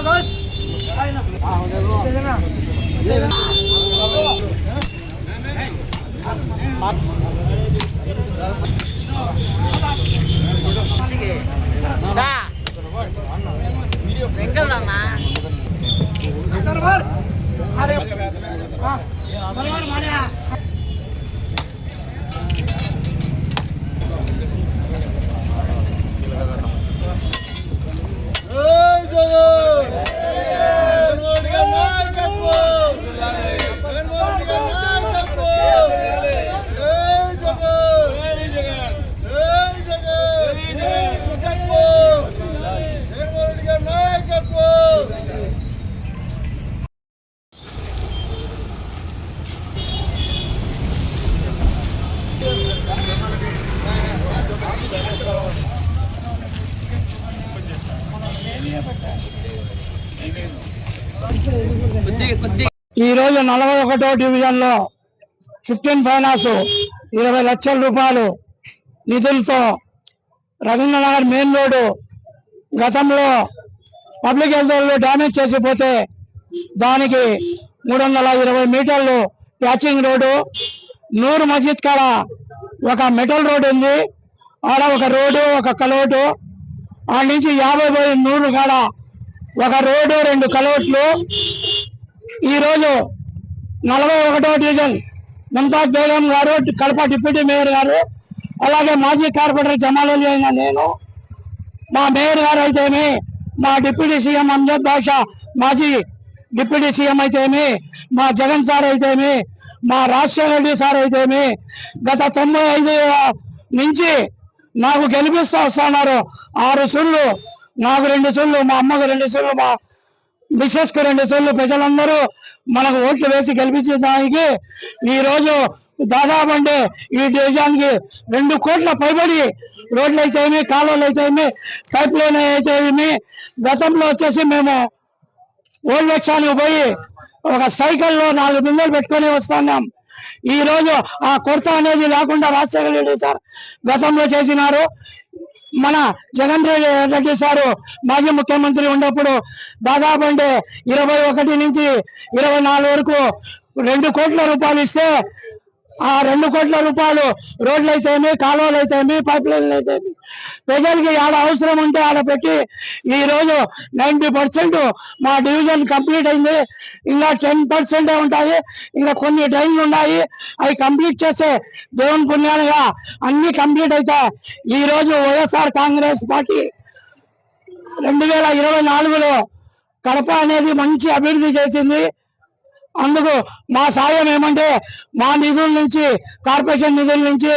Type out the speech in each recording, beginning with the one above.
Side పెట్టేసి కూర్చో కూర్చోడు కూర్చోడు అట్లా కాదు నువ్వు బాధ కాదు ఈరోజు ఈ రోజు నలభై ఒకటో డివిజన్లో ఫిఫ్టీన్ ఫైనాన్స్ ఇరవై లక్షల రూపాయలు నిధులతో రవీంద్రనగర్ మెయిన్ రోడ్డు గతంలో పబ్లిక్ హెల్త్ వాళ్ళు డ్యామేజ్ చేసిపోతే దానికి మూడు వందల ఇరవై మీటర్లు ప్యాచింగ్ రోడ్డు నూరు మసీద్ కాడ ఒక మెటల్ రోడ్డు ఉంది. ఆడ ఒక రోడ్డు ఒక కలోటు ఆడ నుంచి యాభై పోయి నూరు కాడ ఒక రోడ్డు రెండు కలవట్లు. ఈరోజు నలభై ఒకటో డివిజన్ ముంతాజ్ బేగం గారు కడప డిప్యూటీ మేయర్ గారు అలాగే మాజీ కార్పొరేటర్ జమాలి అయిన నేను మా మేయర్ గారు అయితేమి మా డిప్యూటీ సీఎం అంజద్ బాషా మాజీ డిప్యూటీ సీఎం అయితేమి మా జగన్ సార్ అయితేమి మా రాజశేఖర రెడ్డి సార్ అయితేమి గత తొంభై ఐదు నుంచి నాకు గెలిపిస్తూ వస్తున్నారు. ఆరు సొల్లు నాకు రెండు సొల్లు మా అమ్మకు రెండు సొల్లు మా మిసెస్కు రెండు సొల్లు. ప్రజలందరూ మనకు ఓట్లు వేసి గెలిపించే దానికి ఈ రోజు దాదాపు అంటే ఈ దేశానికి రెండు కోట్ల పైబడి రోడ్లు అయితేమి కాలువలు అయితేమి పైప్ లైన్ అయితేమి. గతంలో వచ్చేసి మేము ఓల్డ్ లక్ష్యానికి పోయి ఒక సైకిల్లో నాలుగు బిందెలు పెట్టుకొని వస్తున్నాం. ఈ రోజు ఆ కొరత అనేది లేకుండా రాజశేఖర రెడ్డి సార్ గతంలో చేసినారు. మన జగన్ రెడ్డి సారు మాజీ ముఖ్యమంత్రి ఉన్నప్పుడు దాదాపు అంటే ఇరవై ఒకటి నుంచి ఇరవై నాలుగు వరకు రెండు కోట్ల రూపాయలు ఇస్తే ఆ రెండు కోట్ల రూపాయలు రోడ్లు అయితేమి కాలువలు అయితేమి పైప్ లైన్లు అయితేమి ప్రజలకి ఆడ అవసరం ఉంటే ఆడ పెట్టి ఈ రోజు నైన్టీ పర్సెంట్ మా డివిజన్ కంప్లీట్ అయింది. ఇంకా టెన్ పర్సెంటే ఉంటాయి. ఇంకా కొన్ని ట్రైన్లు ఉన్నాయి. అవి కంప్లీట్ చేస్తే దేవుని పుణ్యాలుగా అన్ని కంప్లీట్ అయితే ఈరోజు వైఎస్ఆర్ కాంగ్రెస్ పార్టీ రెండు వేల ఇరవై నాలుగులో కడప అనేది మంచి అభివృద్ధి చేసింది. అందుకు మా సాయం ఏమంటే మా నిధుల నుంచి కార్పొరేషన్ నిధుల నుంచి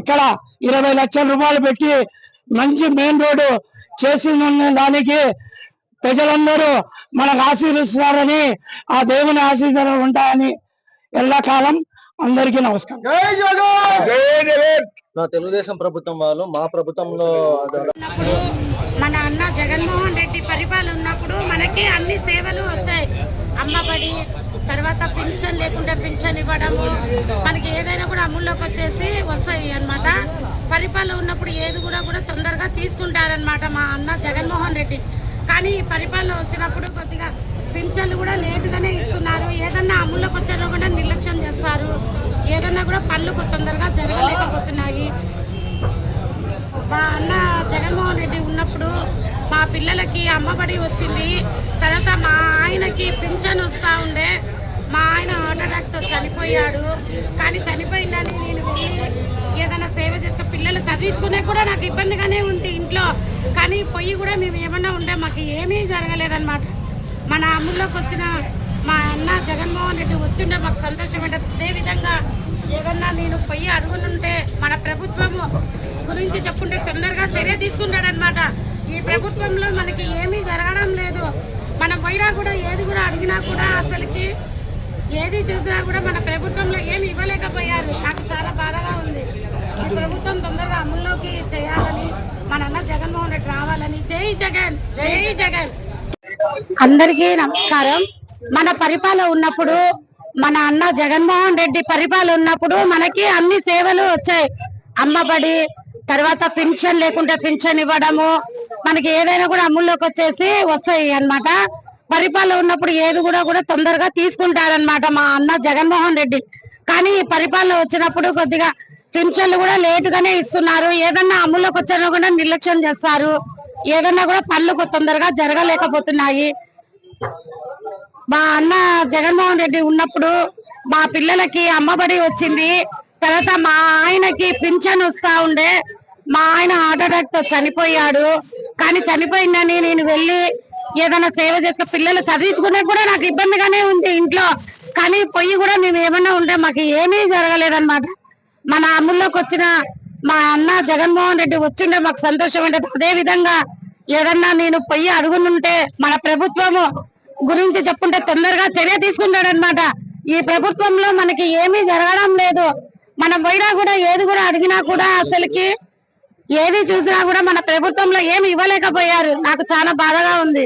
ఇక్కడ ఇరవై లక్షల రూపాయలు పెట్టి మంచి మెయిన్ రోడ్డు చేసి ఉన్న దానికి ప్రజలందరూ మనకు ఆశీర్వదిస్తారని ఆ దేవుని ఆశీర్వాదాలు ఉంటాయని ఎల్లకాలం అందరికీ నమస్కారం. నా తెలుగుదేశం ప్రభుత్వం వాళ్ళు మా ప్రభుత్వంలో మన అన్న జగన్మోహన్ రెడ్డి పరిపాలన ఉన్నప్పుడు మనకి అన్ని సేవలు వచ్చాయి. అమ్మబడి తర్వాత పింఛన్ లేకుండా పింఛన్ ఇవ్వడము మనకి ఏదైనా కూడా అమల్లోకి వచ్చేసి వస్తాయి అన్నమాట. పరిపాలన ఉన్నప్పుడు ఏది కూడా కూడా తొందరగా తీసుకుంటారనమాట మా అన్న జగన్మోహన్ రెడ్డి. కానీ ఈ పరిపాలన వచ్చినప్పుడు కొద్దిగా పింఛన్లు కూడా లేటుగానే ఇస్తున్నారు. ఏదన్నా అమల్లోకి వచ్చారో కూడా నిర్లక్ష్యం చేస్తారు. ఏదన్నా కూడా పనులు తొందరగా జరగలేకపోతున్నాయి. మా అన్న జగన్మోహన్ రెడ్డి ఉన్నప్పుడు మా పిల్లలకి అమ్మబడి వచ్చింది. తర్వాత మా ఆయనకి పింఛన్ వస్తూ ఉండే. మా ఆయన హార్ట్ అటాక్తో చనిపోయాడు. కానీ చనిపోయిందని నేను వెళ్ళి ఏదైనా సేవ చేస్తే పిల్లలు చదివించుకునే కూడా నాకు ఇబ్బందిగానే ఉంది ఇంట్లో. కానీ పొయ్యి కూడా మేము ఏమన్నా ఉంటే మాకు ఏమీ జరగలేదన్నమాట. మన అమ్ముల్లోకి వచ్చిన మా అన్న జగన్మోహన్ రెడ్డి వచ్చిండే మాకు సంతోషం ఉంటుంది అదేవిధంగా ఏదన్నా నేను పొయ్యి అడుగునుంటే మన ప్రభుత్వము గురించి చెప్పుంటే తొందరగా చర్య తీసుకుంటాడనమాట ఈ ప్రభుత్వంలో మనకి ఏమీ జరగడం లేదు. మనం పోయినా కూడా ఏది కూడా అడిగినా కూడా అసలుకి ఏది చూసినా కూడా మన ప్రభుత్వంలో ఏమి ఇవ్వలేకపోయారు. నాకు చాలా బాధగా ఉంది. ఈ ప్రభుత్వం తొందరగా అమల్లోకి చేయాలని మన అన్న జగన్మోహన్ రెడ్డి రావాలని. జై జగన్! జై జగన్! అందరికీ నమస్కారం. మన పరిపాలన ఉన్నప్పుడు మన అన్న జగన్మోహన్ రెడ్డి పరిపాలన ఉన్నప్పుడు మనకి అన్ని సేవలు వచ్చాయి. అమ్మబడి తర్వాత పెన్షన్ లేకుంటే పెన్షన్ ఇవ్వడము మనకి ఏదైనా కూడా అమల్లోకి వచ్చేసి వస్తాయి అన్నమాట. పరిపాలన ఉన్నప్పుడు ఏది కూడా కూడా తొందరగా తీసుకుంటారన్నమాట మా అన్న జగన్మోహన్ రెడ్డి. కానీ పరిపాలన వచ్చినప్పుడు కొద్దిగా పింఛన్లు కూడా లేటుగానే ఇస్తున్నారు. ఏదన్నా అమల్లోకి వచ్చినా కూడా నిర్లక్ష్యం చేస్తారు. ఏదన్నా కూడా పనులు తొందరగా జరగలేకపోతున్నాయి. మా అన్న జగన్మోహన్ రెడ్డి ఉన్నప్పుడు మా పిల్లలకి అమ్మబడి వచ్చింది. తర్వాత మా ఆయనకి పింఛన్ వస్తా ఉండే. మా ఆయన హార్ట్ అటాక్తో చనిపోయాడు. కానీ చనిపోయిందని నేను వెళ్ళి ఏదైనా సేవ చేస్తే పిల్లలు చదివించుకునే కూడా నాకు ఇబ్బందిగానే ఉంది ఇంట్లో. కానీ పొయ్యి కూడా మేము ఏమన్నా ఉంటే మాకు ఏమీ జరగలేదన్నమాట. మన అమ్ముల్లోకి వచ్చిన మా అన్న జగన్మోహన్ రెడ్డి వచ్చిండే మాకు సంతోషం ఉండదు. అదే విధంగా ఏదన్నా నేను పొయ్యి అడుగునుంటే మన ప్రభుత్వము గురించి చెప్పుంటే తొందరగా చర్య తీసుకుంటాడనమాట ఈ ప్రభుత్వంలో మనకి ఏమీ జరగడం లేదు. మనం పోయినా కూడా ఏది కూడా అడిగినా కూడా అసలుకి ఏది చూసినా కూడా మన ప్రభుత్వంలో ఏమి ఇవ్వలేకపోయారు. నాకు చాలా బాధగా ఉంది.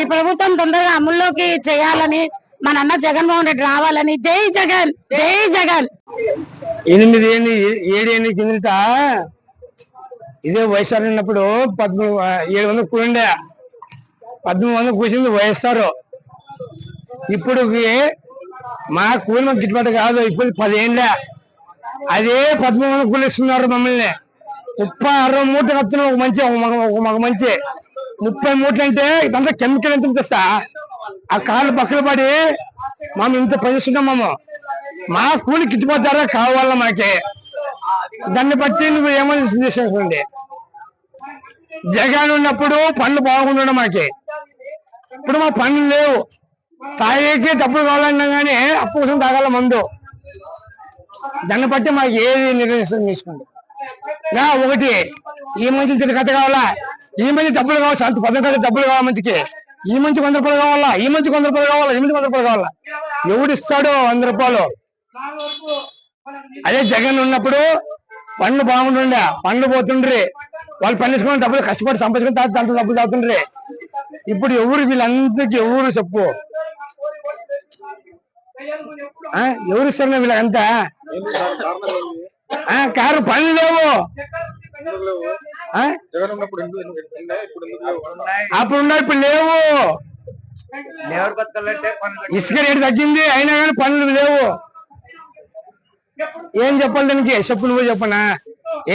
ఈ ప్రభుత్వం తొందరగా అమల్లోకి చేయాలని మన అన్న జగన్మోహన్ రెడ్డి రావాలని. జై జగన్! జై జగన్! ఎనిమిది ఏళ్ళు ఏడు ఏళ్ళు కిందట ఇదే వైఎస్ఆర్ ఉన్నప్పుడు పద్మూడు ఏడు వందలు కూండే పద్మూడు వందలు కూర్చుంది వైఎస్ఆర్. ఇప్పుడు మా కూలి మాకు గిట్టుబాటు కాదు ఇప్పుడు పదేళ్ళే అదే పద్మూడు వందలు కూలిస్తున్నారు మమ్మల్ని. ముప్పై అరవై మూటలు కత్తున్నా ఒక మంచి ఒక మగ మంచి. ముప్పై మూటలు అంటే ఇదంతా కెమికల్ ఎంత తెస్తా? ఆ కార్లు పక్కన పడి మేము ఇంత పనిస్తున్నాం మేము. మా కూలి గిట్టుబాటు ధర కావాలా మాకి? దాన్ని బట్టి నువ్వు ఏమని చేసుకోండి. జగన్ ఉన్నప్పుడు పనులు బాగుండడం మాకి. ఇప్పుడు మా పనులు లేవు. తాగేకి డబ్బులు కావాలన్నా కానీ అప్పు కోసం తాగాల మందు. దాన్ని బట్టి మాకు ఏది నిర్ణయం తీసుకోండి ఒకటి. ఈ మనిషి తిరిగి కథ కావాలా? ఈ మనిషి డబ్బులు కావాలి? సంత పథకాలు డబ్బులు కావాలి మంచికి? ఈ మంచి వంద రూపాయలు కావాలా? ఈ మంచి వంద రూపాయలు కావాలా? ఈ మంచి వంద రూపాయలు కావాలా? ఎవడు ఇస్తాడు వంద రూపాయలు? అదే జగన్ ఉన్నప్పుడు పండ్లు బాగుంటుండే. పండ్లు పోతుండ్రి. వాళ్ళు పండించుకున్న డబ్బులు కష్టపడి సంపాదించుకుని తాత దాంట్లో డబ్బులు తాగుతుండ్రి. ఇప్పుడు ఎవరు వీళ్ళందరికీ ఎవరు చెప్పు? ఎవరు ఇస్తారు వీళ్ళంతా కారు పనులు లేవు? అప్పుడు ఉన్నాయి ఇప్పుడు లేవు. ఇసుక రేటు తగ్గింది అయినా కానీ పనులు లేవు. ఏం చెప్పాలి దానికి? చెప్పు నువ్వు చెప్పనా?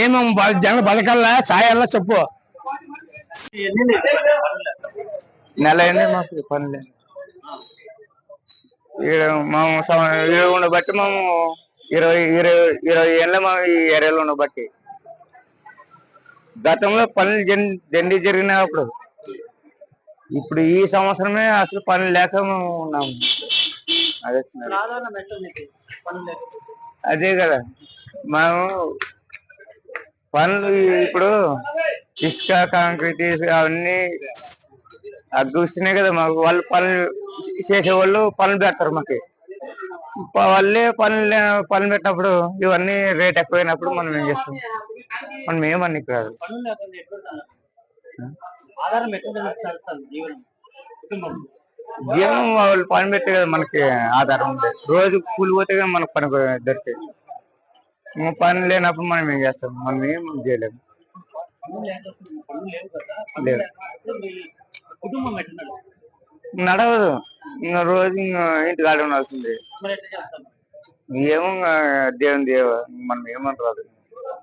ఏమో జనం బతకల్లా? సాయాలా చెప్పు. నెల అయింది మాకు పని లేదు. ఈడ మేము ఉండబట్టి మేము ఇరవై ఇరవై ఇరవై ఏళ్ళ మా ఈ ఏరియాలో బట్టి గతంలో పనులు జన్- జరిగినప్పుడు ఇప్పుడు ఈ సంవత్సరమే అసలు పనులు లేక ఉన్నాము. అదే అదే కదా. మనం పనులు ఇప్పుడు ఇసుక కాంక్రీట్ అవన్నీ అగ్గుస్తున్నాయి కదా మాకు. వాళ్ళు పనులు చేసేవాళ్ళు పనులు పెడతారు మాకు. వాళ్ళే పనులు పనులు పెట్టినప్పుడు ఇవన్నీ రేట్ ఎక్కువైనప్పుడు మనం ఏం చేస్తాం? మనం ఏమని కాదు జీవనం? వాళ్ళు పని పెట్టి కదా మనకి ఆధారం ఉంది రోజు కూలి పోతే కదా మనకు పని దొరికేది ఇంకా పని లేనప్పుడు మనం ఏం చేస్తాం? మనం ఏం చేయలేము. లేదు. నడవదు. ఇంకా రోజు ఇంకా ఇంటి కాడ ఉండాల్సింది. ఏమో దేవుని దేవ మనం ఏమని రాదు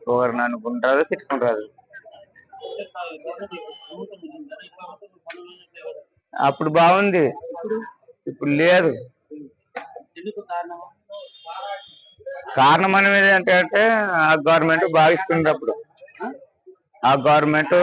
ఒకరిని అనుకుంటారు తిట్టుకుంటారు. అప్పుడు బాగుంది. ఇప్పుడు లేదు. కారణం? అనేది ఏంటంటే ఆ గవర్నమెంట్ భావిస్తుంది అప్పుడు. ఆ గవర్నమెంట్